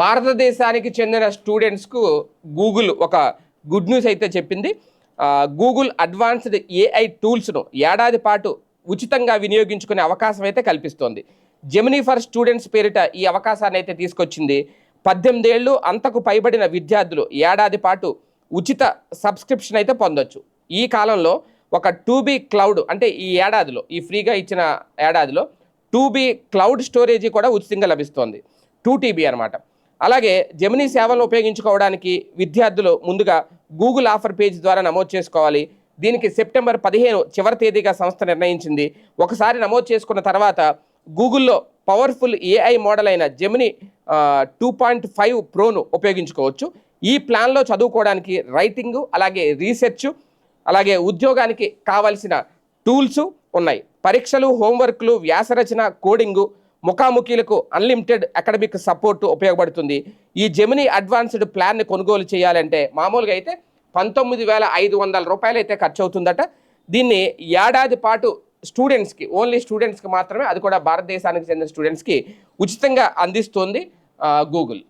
భారతదేశానికి చెందిన స్టూడెంట్స్కు గూగుల్ ఒక గుడ్ న్యూస్ అయితే చెప్పింది. గూగుల్ అడ్వాన్స్డ్ ఏఐ టూల్స్ను ఏడాది పాటు ఉచితంగా వినియోగించుకునే అవకాశం అయితే కల్పిస్తోంది. జెమినీ ఫర్ స్టూడెంట్స్ పేరిట ఈ అవకాశాన్ని అయితే తీసుకొచ్చింది. పద్దెనిమిదేళ్ళు అంతకు పైబడిన విద్యార్థులు ఏడాది పాటు ఉచిత సబ్స్క్రిప్షన్ అయితే పొందొచ్చు. ఈ కాలంలో ఒక టూ బీ క్లౌడ్ అంటే ఈ ఏడాదిలో ఈ ఫ్రీగా ఇచ్చిన ఏడాదిలో టూ బీ క్లౌడ్ స్టోరేజీ కూడా ఉచితంగా లభిస్తోంది. టూ టీబీ అనమాట అలాగే జెమినీ సేవలను ఉపయోగించుకోవడానికి విద్యార్థులు ముందుగా గూగుల్ ఆఫర్ పేజ్ ద్వారా నమోదు చేసుకోవాలి. దీనికి సెప్టెంబర్ పదిహేను చివరి తేదీగా సంస్థ నిర్ణయించింది. ఒకసారి నమోదు చేసుకున్న తర్వాత గూగుల్లో పవర్ఫుల్ ఏఐ మోడల్ అయిన జెమినీ టూ పాయింట్ ఫైవ్ ప్రోను ఉపయోగించుకోవచ్చు. ఈ ప్లాన్లో చదువుకోవడానికి రైటింగు అలాగే రీసెర్చ్ అలాగే ఉద్యోగానికి కావలసిన టూల్స్ ఉన్నాయి. పరీక్షలు హోంవర్క్లు వ్యాసరచన కోడింగు ముఖాముఖీలకు అన్లిమిటెడ్ అకాడమిక్ సపోర్ట్ ఉపయోగపడుతుంది. ఈ జెమినీ అడ్వాన్స్డ్ ప్లాన్ని కొనుగోలు చేయాలంటే మామూలుగా అయితే పంతొమ్మిది వేల ఐదు వందల రూపాయలు అయితే ఖర్చు అవుతుందట దీన్ని ఏడాది పాటు స్టూడెంట్స్కి ఓన్లీ స్టూడెంట్స్కి మాత్రమే అది కూడా భారతదేశానికి చెందిన స్టూడెంట్స్కి ఉచితంగా అందిస్తోంది గూగుల్